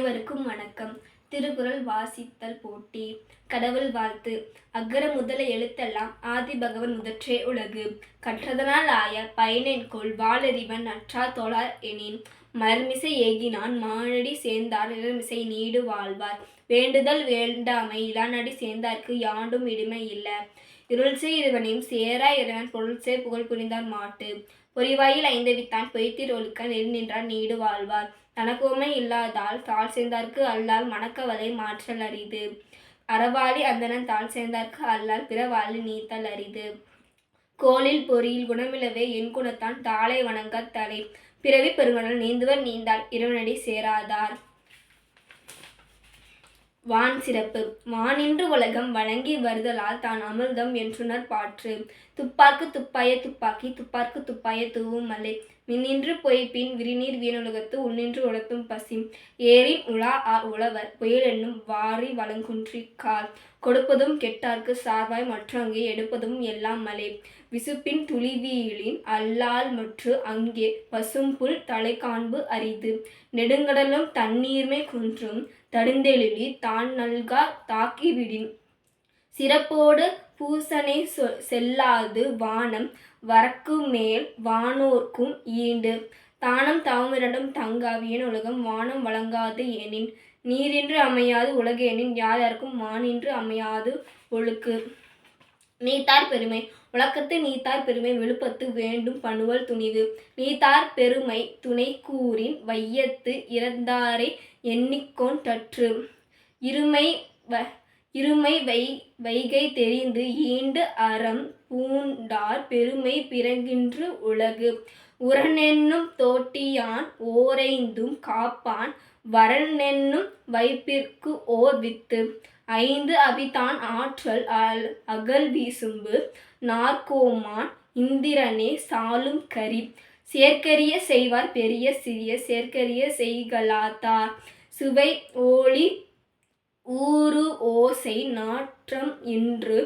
அனைவருக்கும் வணக்கம். திருக்குறள் வாசித்தல் போட்டி. கடவுள் வாழ்த்து. அக்கர முதல எழுத்தெல்லாம் ஆதி பகவன் முதற்றே உலகு. கற்றதனால் ஆய பயனென்கொள் வாழறிவன் நற்றார் தொழார் எனின். மலர்மிசை ஏகினான் மானடி சேர்ந்தார் நிலமிசை நீடு வாழ்வார். வேண்டுதல் வேண்டாமை இளானடி சேர்ந்தார்க்கு யாண்டும் இடுமை இல்லை. இருள்சே இருவனையும் சேரா இறைவன் பொருள்சே புகழ் புரிந்தார் மாட்டு. பொறிவாயில் ஐந்தவித்தான் பொய்த்திர் ஒழுக்க நெறி நின்றான் நீடு வாழ்வார். தனக்குமை இல்லாதால் தாழ் சேர்ந்தார்க்கு அல்லால் மணக்கவலை மாற்றல் அரிது. அறவாளி அந்தனன் தாழ் சேர்ந்தார்க்கு அல்லால் பிறவாளி நீத்தல் அரிது. கோலில் பொறியில் குணமிலவே என் குணத்தான் தாளை வணங்க தலை. பிறவி பெருங்கடல் நீந்துவர் நீந்தால் இறைவனடி சேராதார். வான் சிறப்பு. வானின்று உலகம் வழங்கி வருதலால் தான் அமிர்தம் என்றுணர் பாற்று. துப்பாக்கு துப்பாய துப்பாக்கி துப்பார்க்கு துப்பாய தூவும் மலை. மின்னின்று பொய்ப்பின் விரிநீர் வீணுலகத்து உன்னின்று உழத்தும் பசி ஏரின் உலா ஆர் உழவர் புயல் என்னும் வாரி வளங்குன்றி கால். கொடுப்பதும் கெட்டார்க்கு சார்பாய் மற்றங்கே எடுப்பதும் எல்லாம் மலை. விசுப்பின் துளிவியலின் அல்லால் மற்று அங்கே பசும்புல் தலை காண்பு அரிது. நெடுங்கடலும் தண்ணீர்மை குன்றும் தடுந்தெழிலி தான் நல்கா தாக்கிவிடின் சிறப்போடு பூசனை சொ- செல்லாது வானம் வரக்கு மேல் வானோர்க்கும் ஈண்டு. தானம் தவமிரண்டும் தங்காவியன் உலகம் வானம் வழங்காது எனின். நீரின்று அமையாது உலகெனின் யாருக்கும் மானின்று அமையாது ஒழுக்கு. நீத்தார் பெருமை. உலக்கத்து நீத்தார் பெருமை விழுப்பத்து வேண்டும் பணுவல் துணிவு. நீத்தார் பெருமை துணை கூறின் வையத்து இறந்தாரை எண்ணிக்கோன் தற்று. இருமை வ இருமை வை வைகை தெரிந்து ஈண்டு அறம் பூண்டார் பெருமை பிறங்கின்று உலகு. உரனென்னும் தோட்டியான் ஓரைந்தும் காப்பான் வரனென்னும் வைப்பிற்கு ஓர் வித்து. ஐந்து அபிதான் ஆற்றல் அல் அகல் வீசும்பு. நாற்கோமான் இந்திரனே சாலும் கரி. சேர்க்கரிய செய்வார் பெரிய சிறிய சேர்க்கரிய செய்கலாத்தார். சுவை ஓளி ஊறு ஓசை நாற்றம் என்று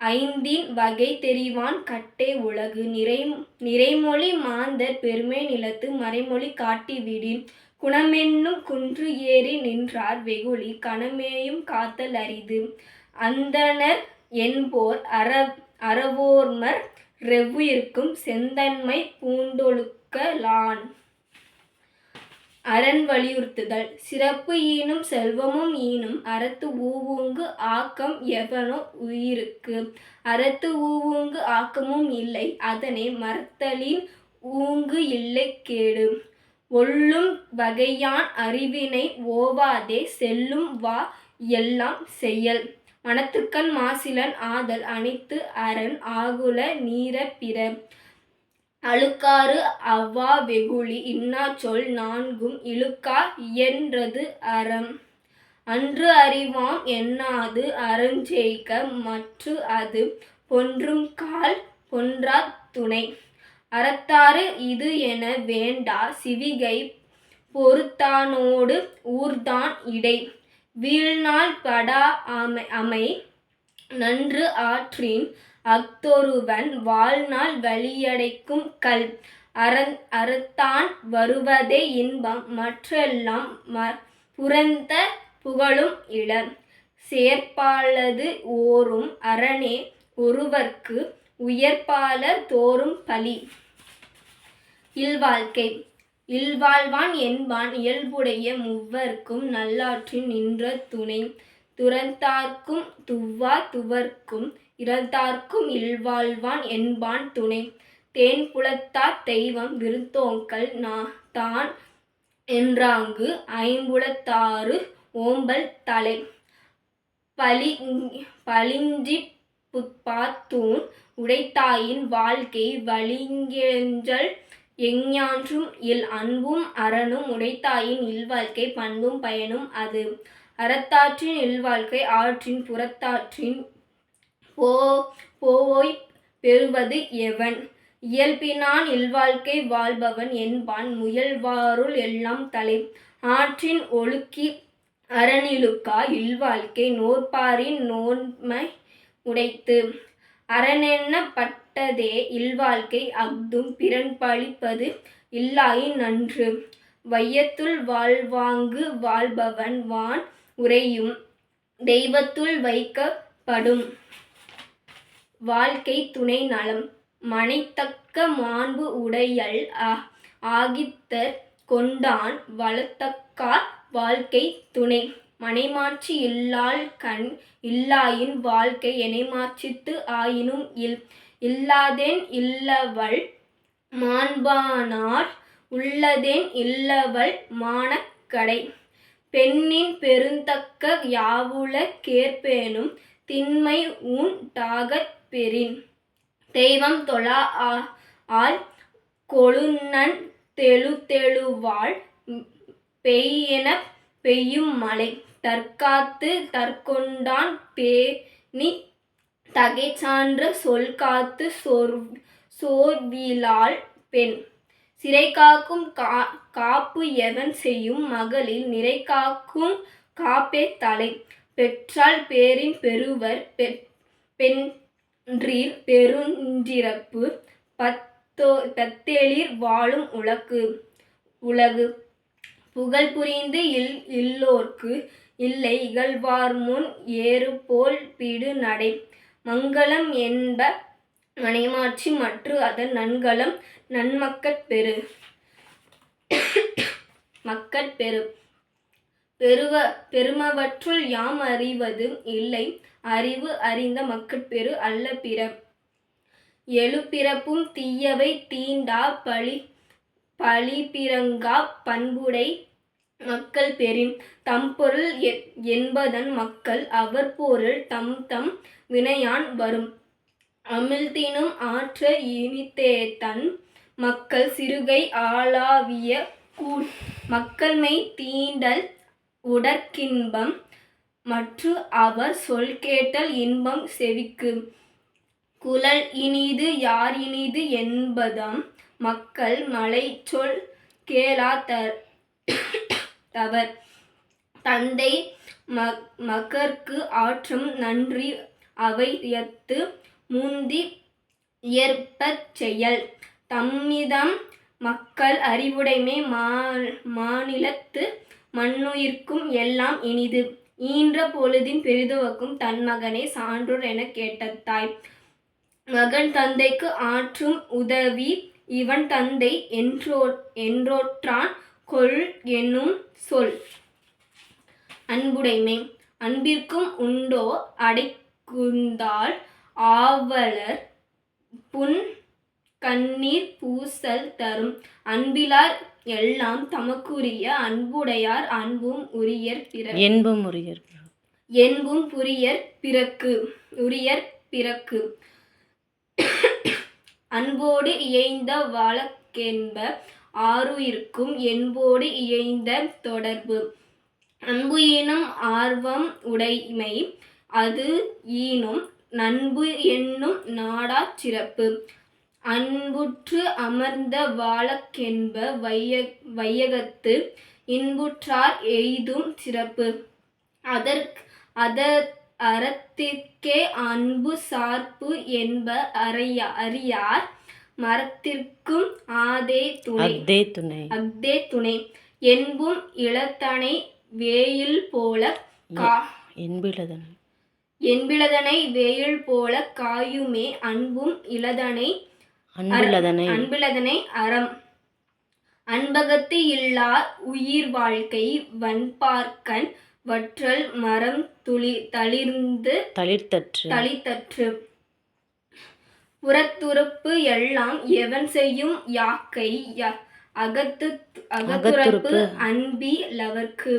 ஐந்தின் வகை தெரிவான் கட்டே உலகு. நிறை நிறைமொழி மாந்தர் பெருமை நிலத்து மறைமொழி காட்டிவிடின் குணமென்னும் குன்று ஏறி நின்றார் வெகுளி. கணமேயும் காத்தல் அரிது. அந்தணர் என்போர் அற அறவோர்மர் ரெவ்விற்கும் செந்தன்மை பூண்டொழுக்கலான் அரண் வலியுறுத்துதல். சிறப்பு ஈனும் செல்வமும் ஈனும் அறத்து ஊவூங்கு ஆக்கம் எவனோ உயிருக்கு. அறத்து ஊவூங்கு ஆக்கமும் இல்லை அதனை மறத்தலின் ஊங்கு இல்லை கேடு. ஒல்லும் வகையான் அறிவினை ஓவாதே செல்லும் வா எல்லாம் செயல். மனத்துக்கண் மாசிலன் ஆதல் அனைத்து அரண் ஆகுல நீர பிற. அழுக்காறு அவ்வா வெகுளி இன்னா சொல் நான்கும் இழுக்கா இயன்றது அறம். அன்று அறிவாம் எண்ணாது அறஞ்செய்க மற்று அது பொன்றும் கால் பொன்றா துணை. அறத்தாறு இது என வேண்டா சிவிகை பொறுத்தானோடு ஊர்தான் இடை. வீழ்நாள் படா அமை அமை நன்று ஆற்றின் அஃதொருவன் வாழ்நாள் வலியடைக்கும் கல் அறந் அறத்தான் வருவதே இன்பம். மற்றெல்லாம் ம புறந்த புகழும் இளம் சேர்ப்பாலது ஓரும் அரணே ஒருவர்க்கு உயர்ப்பாலர் தோறும் பலி. இல்வாழ்க்கை. இல்வாழ்வான் என்பான் இயல்புடைய மூவர்க்கும் நல்லாற்றின் நின்ற துணை. துறந்தார்க்கும் துவ்வா துவர்க்கும் இறந்தார்க்கும் இல்வாழ்வான் என்பான் துணை. தேன் புலத்தார் தெய்வம் விருந்தோங்கல் நா தான் என்றாங்கு ஐம்புலத்தாறு ஓம்பல் தலை. பலி பளிஞ்சி புப்பாத்தூன் உடைத்தாயின் வாழ்க்கை வலிங்கெஞ்சல் எஞ்ஞான்றும் இல் அன்பும் அறனும் உடைத்தாயின் இல்வாழ்க்கை பண்பும் பயனும் அது. அறத்தாற்றின் இல்வாழ்க்கை ஆற்றின் புறத்தாற்றின் போ போய் பெறுவது எவன்? இயல்பினான் இல்வாழ்க்கை வாழ்பவன் என்பான். முயல்வாருள் எல்லாம் தலை. ஆற்றின் ஒழுக்கி அரணிலுக்கா இல்வாழ்க்கை. நோற்பாரின் நோன்மை உடைத்து அரணென்னப்பட்டதே இல்வாழ்க்கை. அஃதும் பிறன் பழிப்பது இல்லாயின் நன்று. வையத்துள் வாழ்வாங்கு வாழ்பவன் வான் உரையும் தெய்வத்துள் வைக்கப்படும். வாழ்க்கை துணை நலம் மனைத்தக்க மாண்பு உடையல் ஆ- கொண்டான் வளத்தக்கார் வாழ்க்கை துணை. மனைமாட்சி இல்லாள் கண் இல்லாயின் வாழ்க்கை எனைமாட்சித்து ஆயினும் இல் இல்லாதேன் இல்லவள் மாண்பானார் உள்ளதேன் இல்லவள் மானக்கடை. பெண்ணின் பெருந்தக்க யாவுல கேற்பேனும் திண்மை உன் டாகத் பெறின். தெய்வம் தொழா ஆ- ஆள் கொழுநன் தெழுதெழுவாள் பெய்யெனப் பெய்யும் மலை தற்காத்து தற்கொண்டான் பேணி தகைசான்ற சொல் காத்து சோர் சோர்விலாள் பெண். சிறை காக்கும் கா காப்பு எவன் செய்யும் மகளில் நிறைகாக்கும் காப்பே தலை. பெற்றால் பேரின் பெறுவர் பெண் ஒன்றில் பெருஞ்சிறப்பு பத்தோ பத்தேளிர் வாழும் உலகு உலகு. புகழ் புரிந்து இல் இல்லோர்க்கு இல்லை இகழ்வார் முன் ஏறுபோல் பிடு நடை. மங்களம் என்ப மனைமாட்சி மற்று அதன் நன்கலம் நன்மக்கட் பெரு. மக்கட் பெரு. பெருவ பெருமவற்றுள் யாம் அறிவது இல்லை. அறிவு அறிந்த மக்கட்பெரு அல்ல பிற எழுப்பிறப்பும் தீயவை தீண்டா பழி பழிபிறங்கா பண்புடை மக்கள் பெறின். தம்பொருள் என்பதன் மக்கள் அவர் பொருள் தம் தம் வினையான் வரும். அமிழ்தினும் ஆற்ற இனித்தே தன் மக்கள் சிறுகை ஆளாவிய கூழ் மக்கள் மெய் தீண்டல் உடற்கின்பம் மற்று அவர் சொல் கேட்டல் இன்பம் செவிக்கு. குழல் இனிது யார் இனிது என்பதாம் மக்கள் மலை சொல் கேளா த- தவர். தந்தை ம- மகற்கு ஆற்றும் நன்றி அவையத்து முந்தி ஏற்பச் செயல். தம்மிதம் மக்கள் அறிவுடைமை மா- மாநிலத்து மண்ணுயிர்க்கும் எல்லாம் இனிது. ஈன்ற பொழுதின் பெரிதுவக்கும் தன் மகனை சான்றோர் எனக் கேட்ட தாய் மகன் தந்தைக்கு ஆற்றும் உதவி இவன் தந்தை என்றோ என்றோற்றான் கொள் என்னும் சொல். அன்புடைமை அன்பிற்கும் உண்டோ அடைக்குந்தால் ஆவலர் புன் கண்ணீர் பூசல் தரும். அன்பிலார் எல்லாம் தமக்குரிய அன்புடையார் அன்பும் உரியர் பிற என்பும் உரியர் என்பும் புரியர் பிறக்கு உரியர் பிறக்கு. அன்போடு இயைந்த வழக்கென்ப ஆருயிர்க்கும் என்போடு இயைந்த தொடர்பு. அன்பு ஈனும் ஆர்வம் உடைமை அது ஈனும் நண்பு என்னும் நாடாச் சிறப்பு. அன்புற்று அமர்ந்த வாழக்கென்ப வைய வையகத்து இன்புற்றார் எய்தும் சிறப்பு. அதற் அதற் அறத்திற்கே அன்பு சார்பு என்ப அறிய அறியார் மரத்திற்கும் ஆதே துணை. அத்தே துணை. அஃதே துணை. என்பும் இளத்தனை வேயில் போல கா என்பிலதன் என்பிளதனை வேயில் போல காயுமே அன்பும் இளதனை அன்பிலதனை அன்பிளதனை அறம். அன்பகத்து இல்லார் உயிர் வாழ்க்கை வன்பார்க்கன் வற்றல் மரம் துளி தளிர்ந்து தளிர்த்தற்று தளித்தற்று புறத்துறப்பு எல்லாம் எவன் செய்யும் யாக்கை? அகத்து அகத்துறப்பு. அன்பி லவர்க்கு.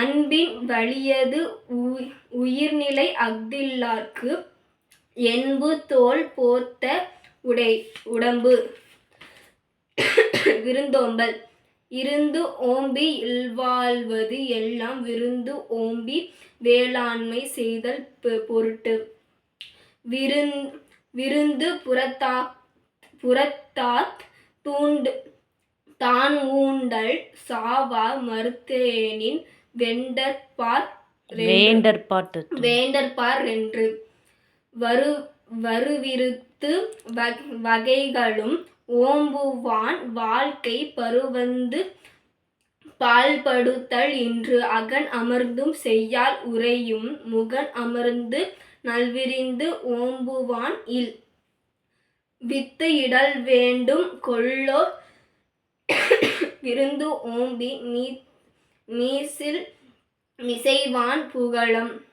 அன்பின் வலியது உயிர்நிலை அஃதில்லார்க்கு. என்பு தோல் போர்த்த உடை உடம்பு. விருந்தோம்பல். இருந்து ஓம்பி இல்வாழ்வது எல்லாம் விருந்து ஓம்பி வேளாண்மை செய்தல் பொருட்டு. விருந் விருந்து புறத்தா புறத்தாத் தூண்டு தான் ஊண்டல் சாவா மறுத்தேனின் வெண்டற்பார் வேண்டற்பாட்டு வேண்டற்பார் என்று வரு வருவிருத்து வ- வகைகளும் ஓம்புவான் வாழ்க்கை பருவந்து பால்படுத்தல் இன்று அகன் அமர்ந்தும் செய்யால் உறையும் முகன் அமர்ந்து நல்விரிந்து ஓம்புவான் இல். வித்து இடல் வேண்டும் கொள்ளோ விருந்து ஓம்பி மீ மீசில் மிசைவான் புகழம்.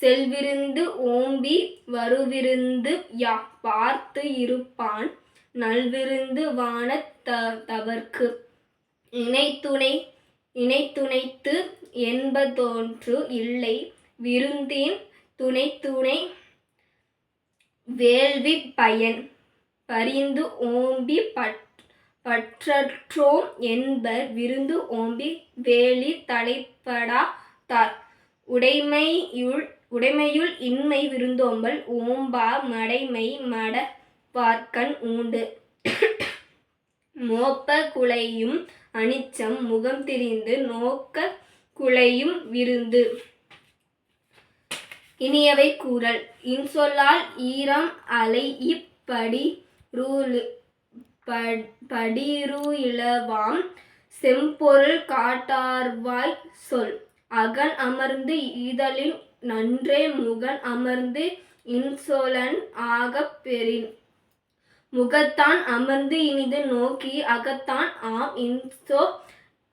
செல்விருந்து ஓம்பி வருவிருந்து யா பார்த்து இருப்பான் நல்விருந்து வானத் த தவர்க்கு. இணைத்துணை இணைத்துணைத்து என்பதொன்று இல்லை. விருந்தின் துணைத்துணை வேள்வி பயன். பரிந்து ஓம்பி பட் பற்றற்றோம் என்பர் விருந்து ஓம்பி வேலி தலைப்படா தார் உடைமையுள் உடைமையுள் இன்மை விருந்தோம்பல் ஓம்பா மடைமை மட பார்க்கண் உண்டு மோப்ப குலையும் அனிச்சம் முகம் திரிந்து நோக்க குலையும் விருந்து. இனியவை கூறல். இன்சொல்லால் ஈரம் அலை இப்படி ரூலு படிரு இளவாம் செம்பொருள் காட்டார்வாய் சொல். அகன் அமர்ந்து இதழின் நன்றே முகன் அமர்ந்து இன்சொலன் ஆகப் பெறின். முகத்தான் அமர்ந்து இனிது நோக்கி அகத்தான் ஆம் இன்சொ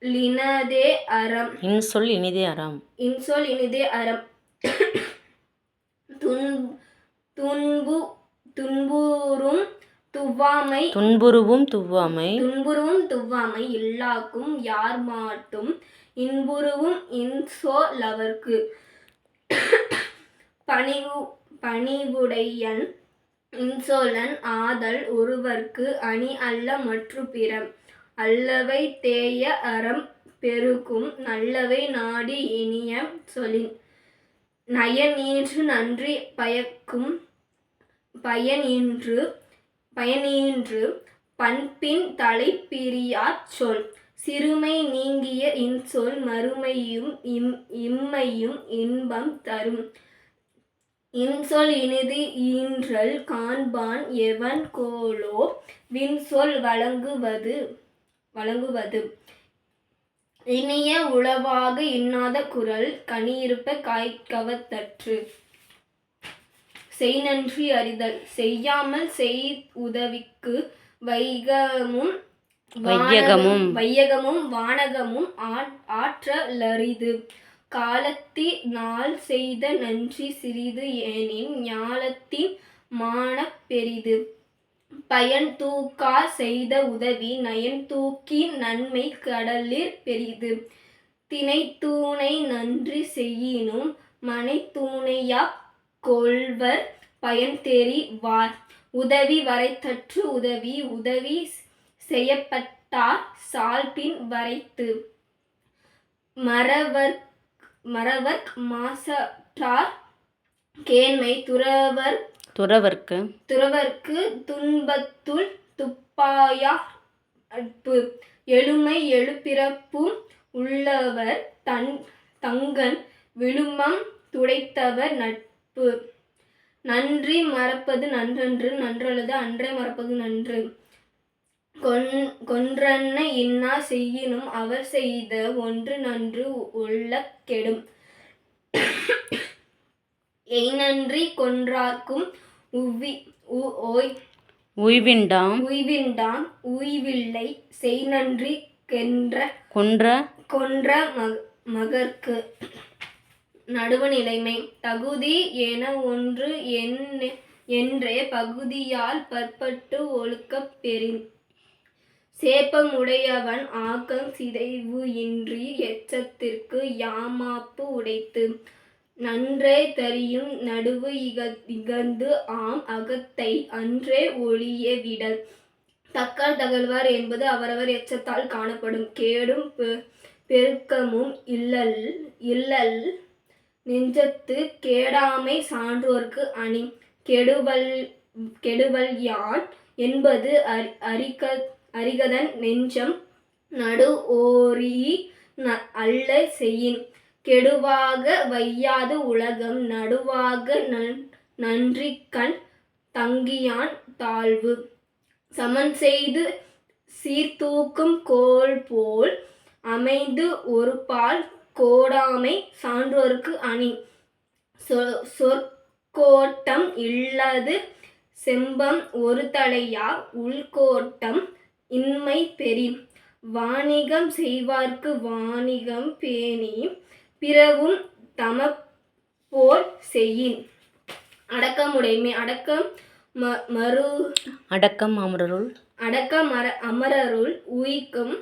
லினதே அறம். இன்சொல் இனிதே அறம். இன்சொல் இனிதே அறம். துன் துன்பு துன்புறும் துவாமை. துன்புருவும் துவ்வாமை துன்புறுவும் துவாமை இல்லாக்கும் யார் மாட்டும். இன்புறுவும் இன்சொலவர்க்கு பணிவு பணிவுடையன் இன்சோலன் ஆதல் ஒருவர்க்கு அணி அல்ல மற்று பிறம் அல்லவை தேய அறம் பெருக்கும் நல்லவை நாடி இனிய சொலின் நயனீன்று நன்றி பயக்கும் பயனின்று பயனின்று பண்பின் தலைப்பிரியாச் சொல். சிறுமை நீங்கிய இன்சொல் மறுமையும் இம் இம்மையும் இன்பம் தரும். இன்சொல் இனிது ஈன்றல் காண்பான் எவன் கோலோ? வின்சொல் வழங்குவது வழங்குவது. இனிய உளவாக இன்னாத குரல் கனியிருப்ப காய்கவத்தற்று. செய் நன்றி அறிதல். செய்யாமல் செய் உதவிக்கு வைகமும் வையகமும். வையகமும் வானகமும் ஆற்றலரிது. காலத்தி நாள் செய்த நன்றி சிறிது ஏனின் ஞாலத்தின் மானப் பெரிது. பயன் தூக்கா செய்த உதவி நயன் தூக்கி நன்மை கடலிற் பெரிது. தினைத்தூணை நன்றி செய்யினும் மனைத்தூணையாக் கொள்வர் பயன் தெரி வார். உதவி வரைத்தற்று உதவி உதவி செய்யப்பட்டார் சால்பின் வரைத்து. மறவர் மறவர்க் மாசற்றார் கேண்மை துறவர். துறவர்க்கு. துறவர்க்கு துன்பத்துள் துப்பாயா நட்பு எழுமை எழுபிறப்பும் உள்ளவர் தன் தங்கன் விழுமம் துடைத்தவர் நட்பு. நன்றி மறப்பது நன்றன்று நன்றல்லது அன்றே மறப்பது நன்று. கொன்றன்ன இன்னா செய்யினும் அவர் செய்த ஒன்று நன்று உள்ளக் கெடும். எய்நன்றி கொன்றார்க்கும் உவ்வி உ- ஓய். உய்விண்டாம் உய்வின்டாம் உய்வில்லை. செய் நன்றி கென்ற கொன்ற. கொன்ற மக மகற்கு நடுவு நிலைமை. தகுதி என ஒன்று என்- என்றே பகுதியால் பற்பட்டு ஒழுக்கப் பெறின். சேப்பமுடையவன் ஆக்கம் சிதைவு இன்றி எச்சத்திற்கு யாமாப்பு உடைத்து. நன்றே தரியும் நடுவு இக இகந்து ஆம் அகத்தை அன்றே ஒழிய விடல். தக்கால் தகழ்வார் என்பது அவரவர் எச்சத்தால் காணப்படும். கேடும் பெ- பெருக்கமும் இல்லல் இல்லல் நெஞ்சத்து கேடாமை சான்றோர்க்கு அணி. கெடுவல் கெடுவல் யான் என்பது அரி அரிக அரிகதன் நெஞ்சம் நடு ஓரி ந- அல்ல செய்யின். கெடுவாக வையாது உலகம் நடுவாக நன் நன்றிக்கண் தங்கியான் தாழ்வு. சமன் செய்து சீர்தூக்கும் கோல் போல் அமைந்து ஒரு பால் கோடாமை சான்றோர்க்கு அணி. சொ- சொற்கோட்டம் இல்லது செம்பம் ஒரு தலையா உள்கோட்டம் இன்மை பெறின் வாணிகம் செய்வார்க்கு வாணிகம் பேணி பிறவும் தமப்போல் செய்யின். அடக்கமுடைமை அடக்கம் ம- மறு அடக்கம் அமரருள். அடக்க மர அமரருள் உயிக்கும்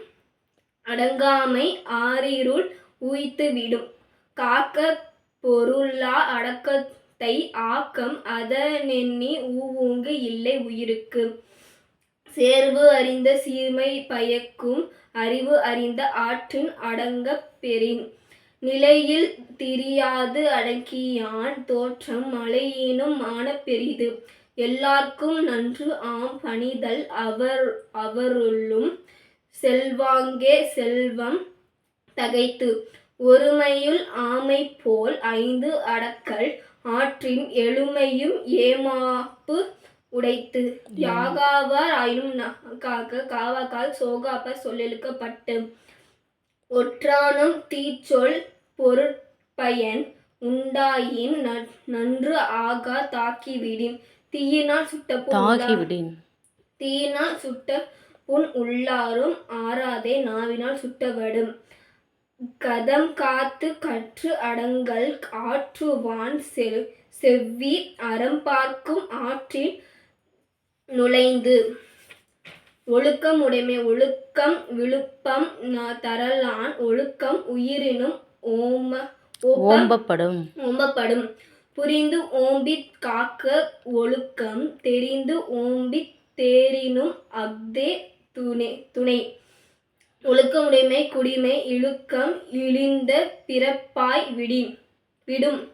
அடங்காமை ஆறிருள் உய்த்து விடும். காக்க பொருளா அடக்கத்தை ஆக்கம் அதனெண்ணி ஊவுங்கு இல்லை உயிருக்கு. சேர்வு அறிந்த சீர்மை பயக்கும் அறிவு அறிந்த ஆற்றின் அடங்கப் பெறின். நிலையில் திரியாது அடக்கியான் தோற்றம் மலையினும் மான பெரிது. எல்லார்க்கும் நன்று ஆம் பணிதல் அவர் அவருள்ளும் செல்வாங்கே செல்வம் தகைத்து. ஒருமையுள் ஆமை போல் ஐந்து அடக்கல் ஆற்றின் எழுமையும் ஏமாப்பு உடைத்து யாகாவார் ஆயினும் காக்க காவாக்கால் சோகாப்ப சொல்லெழுக்கப்பட்டு. ஒற்றானும் தீச்சொல் பொருட்பயன் உண்டாயின் நன்று ஆகா தாக்கிவிடின். தீயினால் சுட்ட தீயினால் சுட்ட புண் உள்ளாரும் ஆறாதே நாவினால் சுட்டவடும். கதம் காத்து கற்று அடங்கல் ஆற்றுவான் செல் செவ்வி அறம் பார்க்கும் ஆற்றில் நுழைந்து ஒழுக்கம் உடைமை ஒழுக்கம் விழுப்பம் தரலான் ஒழுக்கம் உயிரினும் ஓம ஓம்பப்படும். ஓம்பப்படும். புரிந்து ஓம்பித் காக்க ஒழுக்கம் தெரிந்து ஓம்பித் தேரினும் அஃதே துணை துணை. ஒழுக்கமுடைமை குடிமை இழுக்கம் இழிந்த பிறப்பாய் விடின் விடும்.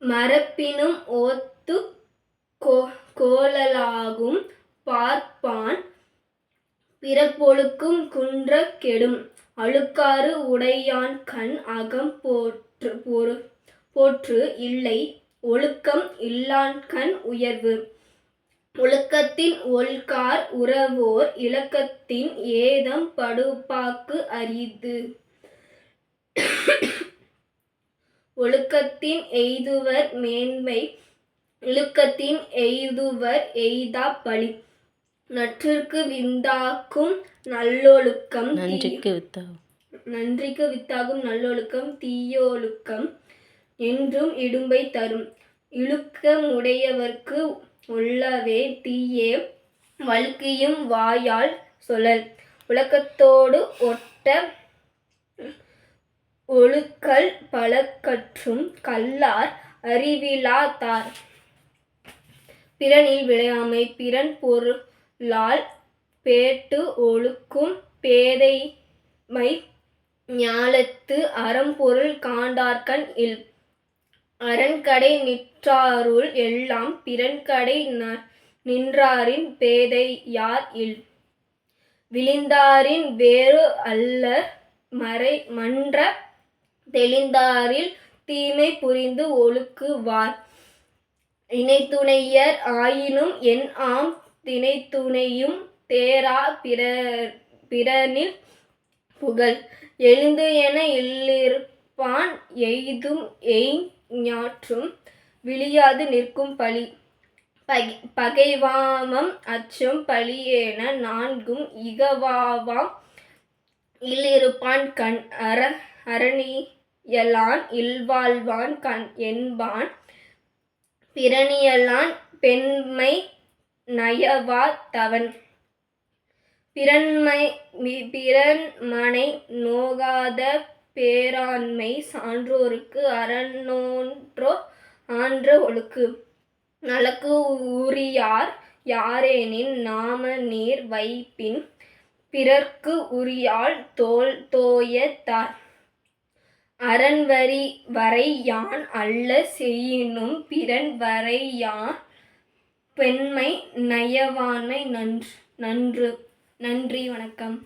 மரப்பினும் ஓத்து கோ கோலலாகும் பார்ப்பான் பிறப்பொழுக்கும் குன்ற கெடும். அழுக்காறு உடையான் கண் அகம் போற்று பொறு போற்று இல்லை ஒழுக்கம் இல்லான் கண் உயர்வு. ஒழுக்கத்தின் ஒல்கார் உறவோர் இலக்கத்தின் ஏதம் படுபாக்கு அரிது. ஒழுக்கத்தின் எய்துவர் மேன்மை இழுக்கத்தின் எய்துவர் எய்தா பழி. நற்றிற்கு விந்தாக்கும் நல்லொழுக்கம் நன்றிக்கு வித்தா நன்றிக்கு வித்தாகும் நல்லொழுக்கம் தீயொழுக்கம் என்றும் இடும்பை தரும். இழுக்கமுடையவர்க்கு உள்ளவே தீயே வழுக்கியும் வாயால் சொல்லல் உலக்கத்தோடு ஒட்ட ஒழுக்கல் பலக்கற்றும் கல்லார் அறிவிலாதார் பிறனில் விளையாமை பிறன் பொருளால் பேட்டு ஒழுக்கும் பேதைமை ஞாலத்து அறம்பொருள் காண்டார்கண் இல். அரண்கடை நிற்றாருள் எல்லாம் பிறன்கடை ந- நின்றாரின் பேதை யார் இல். விழிந்தாரின் வேறு அல்லர் மறை மன்ற தெளிந்தாரில் தீமை புரிந்து ஒழுக்குவார். இணைத்துணையர் ஆயினும் என் ஆம் திணைத்துணையும் தேரா பிற பிறனில் புகழ். எழுந்து என இல்லிருப்பான் எய்தும் எய் ஞாற்றும் விழியாது நிற்கும் பழி. பகை பகைவாமம் அச்சம் பழியேன நான்கும் இகவாவாம். இல்லிருப்பான் கண் அற அரணியலான் இல்வாழ்வான் கண் என்பான். பிறனியலான் பெண்மை நயவா தவன். பிறன்மை பிறன்மனை நோகாத பேராண்மை சான்றோருக்கு அறநோன்றோ ஆன்ற ஒழுக்கு. நலக்கு உரியார் யாரேனின் நாம நீர் வைப்பின் பிறர்க்கு உரியாள் தோல் தோயத்தார் அரண்வரி வரை யான் அல்ல செய்யினும் பிறன் வரை யான் பெண்மை நயவாண்மை நன்று நன்று நன்றி வணக்கம்.